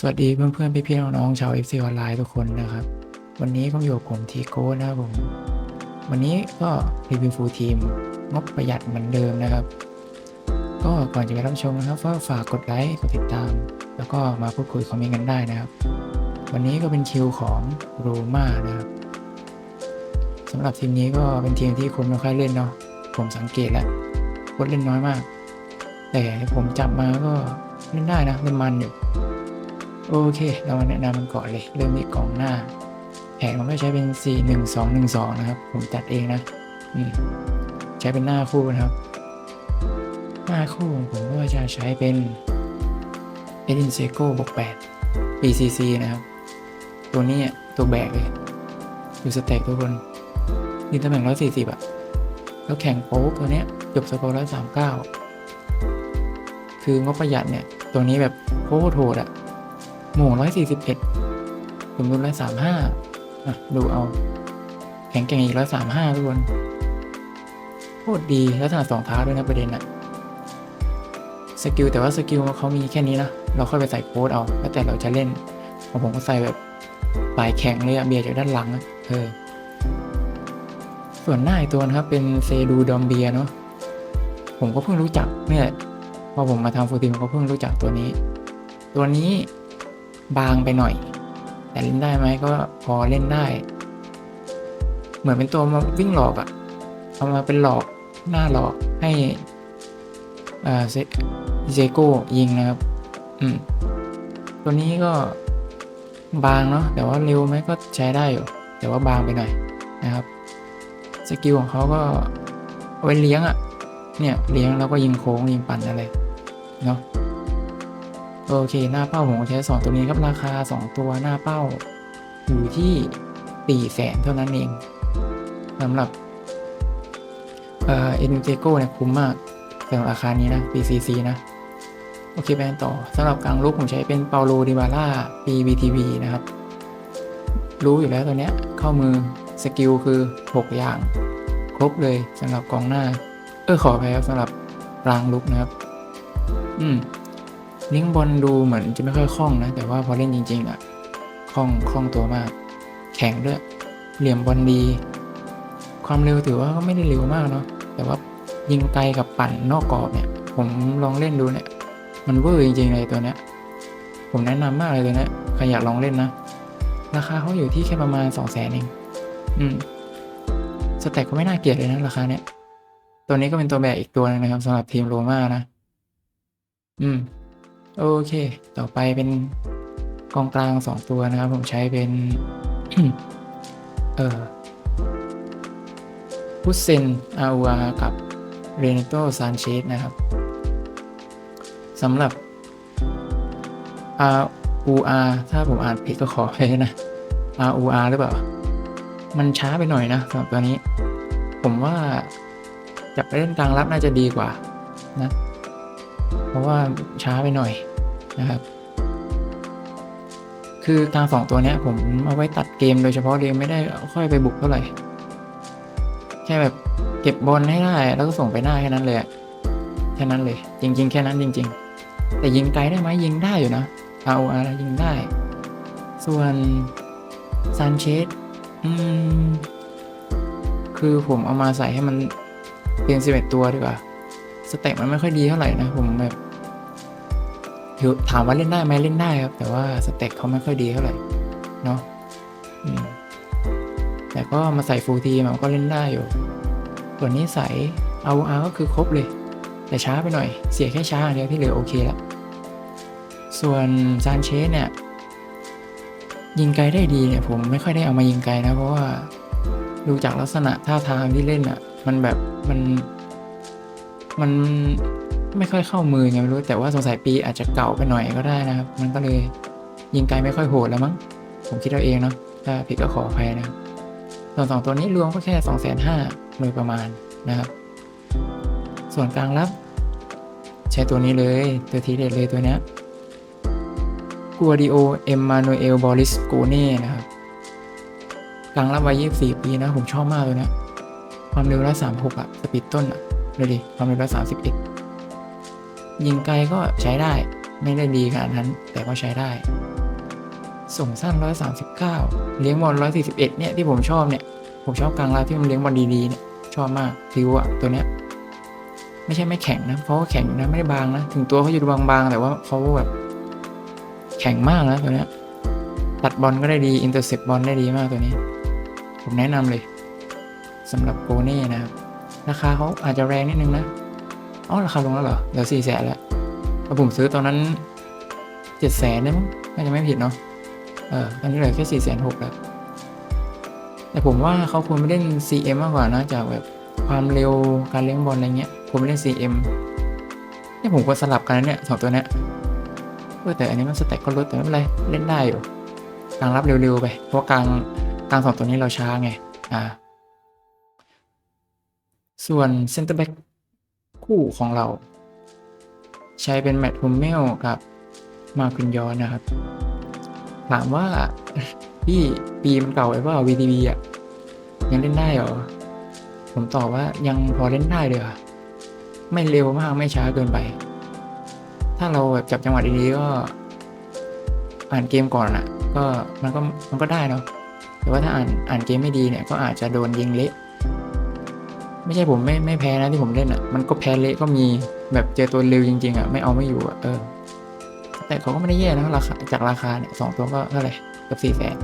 สวัสดีเพื่อนๆ พี่ๆ น้องๆ ชาว FC ออนไลน์ทุกคนนะครับ วันนี้ก็อยู่กับผมทีโก้นะครับผม วันนี้ก็รีวิวฟูลทีมงบประหยัดเหมือนเดิมนะครับ ก็ก่อนจะไปรับชมนะครับก็ฝากกดไลค์กดติดตาม แล้วก็มาพูดคุยคอมเมนต์กันได้นะครับ วันนี้ก็เป็นคิวของโรม่านะครับสำหรับทีมนี้ก็เป็นทีมที่คนไม่ค่อยเล่นเนาะผมสังเกตแล้วคนเล่นน้อยมาก แต่ผมจับมาก็เล่นได้นะเล่นมันอยู่ โอเค เรามาแนะนำมันก่อนเลย เริ่มที่กล่องหน้า แผนผมก็ใช้เป็น 4 1 2 1 2 นะครับ ผมจัดเองนะอืมใช้เป็นหน้าคู่นะครับ หน้าคู่ของผมก็จะใช้เป็นเอดินเซโก้บวก8 BCC นะครับ ตัวนี้ตัวแบกเลย อยู่สเต็กทุกคนยืนตำแหน่ง 140อะแล้วแข่งโป๊กตัวเนี้ยจบสกอร์139 คืองบประหยัดเนี่ย ตัวนี้แบบโคตรโหดอะ หมู่ร้อยสี่สิบเอ็ดผมดูร้อยสามห้าอะ ดูเอา แข็งแกร่งอีกร้อยสามห้าทุกคนโคตรดีแล้วถนัดสองเท้าด้วยนะประเด็นอะสกิลแต่ว่าสกิลเขามีแค่นี้นะ เราค่อยไปใส่โค้ดเอา แล้วแต่เราจะเล่นของผมก็ใส่แบบปลายแข็งเลยอะเบียจากด้านหลังเออ ส่วนหน้าอีกตัวนะครับ เป็นเซดูดอมเบียเนาะ ผมก็เพิ่งรู้จักเนี่ยพอผมมาทำฟูลทีมผมก็เพิ่งรู้จักตัวนี้ ตัวนี้ บางไปหน่อย แต่เล่นได้ไหมก็พอเล่นได้ เหมือนเป็นตัวมาวิ่งหลอกอะเอามาเป็นหลอกหน้าหลอกให้อ่าเซเโก้ยิงนะครับ อืม ตัวนี้ก็บางเนาะแต่ว่าเร็วไหมก็ใช้ได้อยู่ แต่ว่าบางไปหน่อยนะครับสกิลของเขาก็เอาไว้เลี้ยงอะเนี่ยเลี้ยงแล้วก็ยิงโค้งยิงปั่นอะไรเนาะ โอเค หน้าเป้าผมใช้สองตัวนี้ครับราคาสองตัวหน้าเป้า อยู่ที่สี่แสนเท่านั้นเองสำหรับเอ่อเอ็นเจโก้เนี่ยคุ้มมากสำหรับราคานี้นะ PCC นะ โอเคไปกันต่อสำหรับกลางลุกผมใช้เป็นเปาโลดิบาร่า PBTV นะครับ รู้อยู่แล้วตัวเนี้ยเข้ามือสกิลคือ 6 อย่าง ครบเลยสำหรับกองหน้า เออขออภัยครับสำหรับกลางลุกนะครับ อืม ลิงบอลดูเหมือนจะไม่ค่อยคล่องนะ แต่ว่าพอเล่นจริง ๆ อะคล่องคล่องตัวมาก แข็งด้วย เหลี่ยมบอลดี ความเร็วถือว่าก็ไม่ได้เร็วมากเนาะแต่ว่ายิงไกลกับปั่นนอกกรอบเนี่ย ผมลองเล่นดูเนี่ย มันเวอร์จริงๆเลยตัวเนี้ย ผมแนะนำมากเลยตัวเนี้ยใครอยากลองเล่นนะ ราคาเขาอยู่ที่แค่ประมาณสองแสนเอง อืม สแต็กก็ไม่น่าเกลียดเลยนะราคาเนี้ย ตัวนี้ก็เป็นตัวแบกอีกตัวนึงนะครับสำหรับทีมโรม่านะ อืม โอเค ต่อไปเป็นกองกลางสองตัวนะครับ ผมใช้เป็น เออพุเซนอาอูอากับเรเนโตซานเชสนะครับสำหรับ R U R ถ้าผมอ่านผิดก็ขอไปนะ R U R หรือเปล่า มันช้าไปหน่อยนะสำหรับตัวนี้ ผมว่าจับไปเล่นกลางรับน่าจะดีกว่านะ เพราะว่าช้าไปหน่อย นะครับ คือกลางสองตัวนี้ผมเอาไว้ตัดเกมโดยเฉพาะเลยไม่ได้ค่อยไปบุกเท่าไหร่ แค่แบบเก็บบอลให้ได้ แล้วก็ส่งไปหน้าแค่นั้นเลยแค่นั้นเลย จริง ๆ แค่นั้นจริง ๆ แต่ยิงไกลได้ไหมยิงได้อยู่นะ R O R ยิงได้ ส่วนซานเชสอืมคือผมเอามาใส่ให้มันเป็นสิบเอ็ดตัวดีกว่า สเต็ปมันไม่ค่อยดีเท่าไหร่นะ ผมแบบ คือถามว่าเล่นได้ไหมเล่นได้ครับ แต่ว่าสเต็ปเขาไม่ค่อยดีเท่าไหร่เนาะแต่ก็มาใส่ฟูลทีมันก็เล่นได้อยู่ ส่วนนี้ใส่เอาอาก็คือครบเลย แต่ช้าไปหน่อย เสียแค่ช้าอย่างเดียวที่เหลือโอเคแล้วส่วนซานเชสเนี่ย ยิงไกลได้ดีเนี่ย ผมไม่ค่อยได้เอามายิงไกลนะ เพราะว่าดูจากลักษณะท่าทางที่เล่นอะ่ะ มันแบบมันมัน ไม่ค่อยเข้ามือไงไม่รู้ แต่ว่าสงสัยปีอาจจะเก่าไปหน่อยก็ได้นะครับ มันก็เลยยิงไกลไม่ค่อยโหดแล้วมั้ง ผมคิดเอาเองเนาะ ถ้าผิดก็ขออภัยนะครับส่วนสองตัวนี้รวมก็แค่สองแสนห้าโดยประมาณนะครับ ส่วนกลางรับใช้ตัวนี้เลย ตัวทีเด็ดเลยตัวเนี้ยกัวดิโอ เอ็มมานูเอล บอริสโกเน่นะครับกลางรับวัย24 ปีนะ ผมชอบมากเลยนะ ความเร็วร้อยสามหกอะสปีดต้นอะดูดิ ความเร็วร้อยสามสิบเอ็ด ยิงไกลก็ใช้ได้ ไม่ได้ดีขนาดนั้น แต่ก็ใช้ได้ ส่งสั้น 139 เลี้ยงบอล141 เนี่ยที่ผมชอบเนี่ย ผมชอบกลางรับที่มันเลี้ยงบอลดีๆเนี่ยชอบมากฟิวอะตัวเนี้ยไม่ใช่ไม่แข็งนะเพราะว่าแข็งนะไม่ได้บางนะถึงตัวเขาอยู่บางๆแต่ว่าเขาแบบแข็งมากนะตัวเนี้ยตัดบอลก็ได้ดีอินเตอร์เซปบอลได้ดีมากตัวนี้ ผมแนะนำเลยสำหรับโกเน่นะครับราคาเขาอาจจะแรงนิดนึงนะ อ๋อราคาลงแล้วเหรอเหลือสี่แสนแล้วแล้วผมซื้อตอนนั้นเจ็ดแสนได้มั้งน่าจะไม่ผิดเนาะเออตอนนี้เหลือแค่สี่แสนหกแล้ว แต่ผมว่าเขาควรไปเล่น CM มากกว่านะจากแบบความเร็วการเลี้ยงบอลอะไรเงี้ย ผมไปเล่น CM เนี่ยผมก็สลับกันนะเนี่ยสองตัวเนี้ยเออแต่อันนี้มันสแต็กก็ลดแต่ไม่เป็นไรเล่นได้อยู่กลางรับเร็วๆไป เพราะว่ากลางกลางสองตัวนี้เราช้าไง อ่า ส่วนเซนเตอร์แบ็ก คู่ของเรา ใช้เป็นแมตต์ฮุมเมลกับมาคุนยอนนะครับ ถามว่าพี่ปีมันเก่าไอ้ว่า VTV อะยังเล่นได้เหรอ ผมตอบว่ายังพอเล่นได้เลยอะไม่เร็วมากไม่ช้าเกินไป ถ้าเราแบบจับจังหวะดีๆก็ อ่านเกมก่อนอะ ก็มันก็มันก็ได้เนาะแต่ว่าถ้าอ่านอ่านเกมไม่ดีเนี่ย ก็อาจจะโดนยิงเละ ไม่ใช่ผมไม่ไม่แพ้นะที่ผมเล่นอะ มันก็แพ้เละก็มีแบบเจอตัวเร็วจริง ๆอะไม่เอาไม่อยู่อะเออ แต่เขาก็ไม่ได้แย่นะราคาจากราคาเนี่ยสองตัวก็เท่าไหร่กับสี่แสน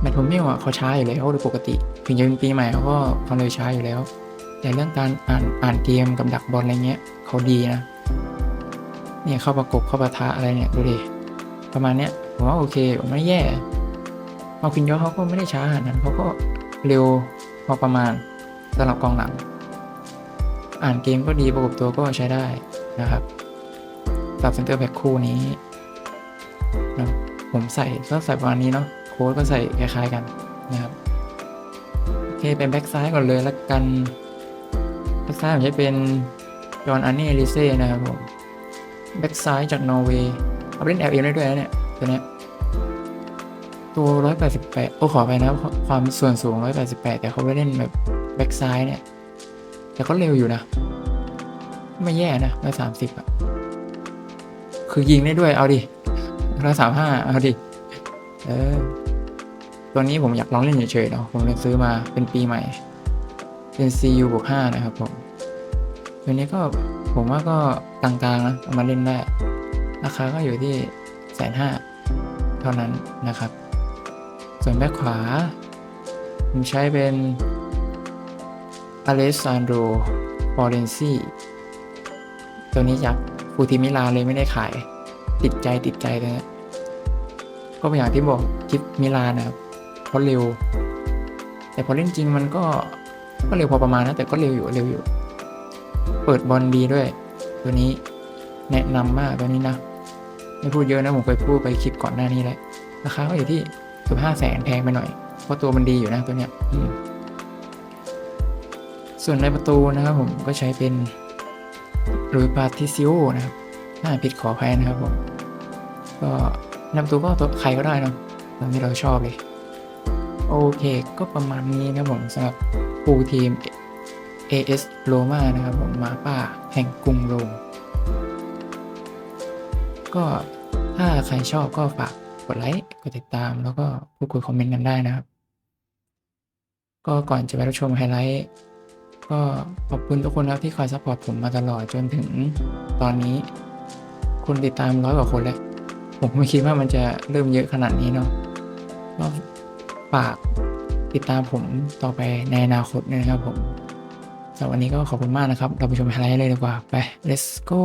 แมทโทมิลอะเขาช้าอยู่แล้วโดยปกติถึงจะเป็นปีใหม่เขาก็ความเร็วช้าอยู่แล้ว แต่เรื่องการอ่านอ่านเกมกับดักบอลอะไรเงี้ยเขาดีนะเนี่ยเข้าประกบเข้าปะทะอะไรเนี่ยดูดิประมาณเนี้ยผมว่าโอเคผมไม่แย่มาคินยอเขาก็ไม่ได้ช้าขนาดนั้นเขาก็เร็ว อประมาณสำหรับกองหลัง อ่านเกมก็ดีประกบตัวก็ใช้ได้นะครับสำหรับเซนเตอร์แบ็คคู่นี้เนะผมใส่ก็ใส่ประมาณนี้เนาะโค้ดก็ใส่คล้ายๆกันนะครับโอเคเป็นแบ็คซ้ายก่อนเลยแล้วกันแบ็คซ้ายผมจะเป็นจอห์นอันนี่เอลิเซ่นะครับผมแบ็กซ้ายจากนอร์เวย์เอาเล่นแอลเอ็มได้ด้วยนะเนี่ยตัวเนี้ย ตัว 188 โอ้ขอไปนะความส่วนสูง 188 แต่เขาไปเล่นแบบแบ็กซ้ายเนี่ย แต่ก็เร็วอยู่นะ ไม่แย่นะ130อะ คือยิงได้ด้วย เอาดิ135เอาดิ เออ ตัวนี้ผมอยากลองเล่นเฉยๆเนาะ ผมเลยซื้อมาเป็นปีใหม่ เป็น CU บวก5นะครับผม ตัวนี้ก็ผมว่าก็กลางๆนะเอามาเล่นได้ ราคาก็อยู่ที่แสนห้าเท่านั้นนะครับ ส่วนแบ็คขวา ผมใช้เป็นอเลสซานโดฟอเรนซีตัวนี้จากฟูติมิลานเลยไม่ได้ขาย ติดใจติดใจเลยนะก็เป็นอย่างที่บอกคิดมิลานนะครับเพราะเร็ว แต่พอเล่นจริงมันก็ก็เร็วพอประมาณนะแต่ก็เร็วอยู่เร็วอยู่ เปิดบอลดีด้วย ตัวนี้แนะนำมากตัวนี้นะ ไม่พูดเยอะนะผมเคยพูดไปคลิปก่อนหน้านี้แล้วราคาก็อยู่ที่ กือบห้าแสนแพงไปหน่อย เพราะตัวมันดีอยู่นะตัวเนี้ยอืมส่วนในประตูนะครับผมก็ใช้เป็นลุยปาติซิโอนะครับน่าผิดขออภัยนะครับผมก็ในประตูก็ตัวใครก็ได้เนอะตามที่เราชอบเลย โอเค ก็ประมาณนี้นะครับผมสำหรับปูทีม AS Roma นะครับผมหมาป่าแห่งกรุงโรม ก็ถ้าใครชอบก็ฝากกดไลค์ กดติดตามแล้วก็พูดคุยคอมเมนต์กันได้นะครับ ก็ก่อนจะไปรับชมไฮไลท์ก็ขอบคุณทุกคนครับที่คอยซัพพอร์ตผมมาตลอดจนถึงตอนนี้ คนติดตามร้อยกว่าคนแล้ว ผมไม่คิดว่ามันจะเริ่มเยอะขนาดนี้เนาะก็ฝากติดตามผมต่อไปในอนาคตนะครับผมสำหรับวันนี้ก็ขอบคุณมากนะครับ เราไปชมไฮไลท์เลยดีกว่า ไป let's go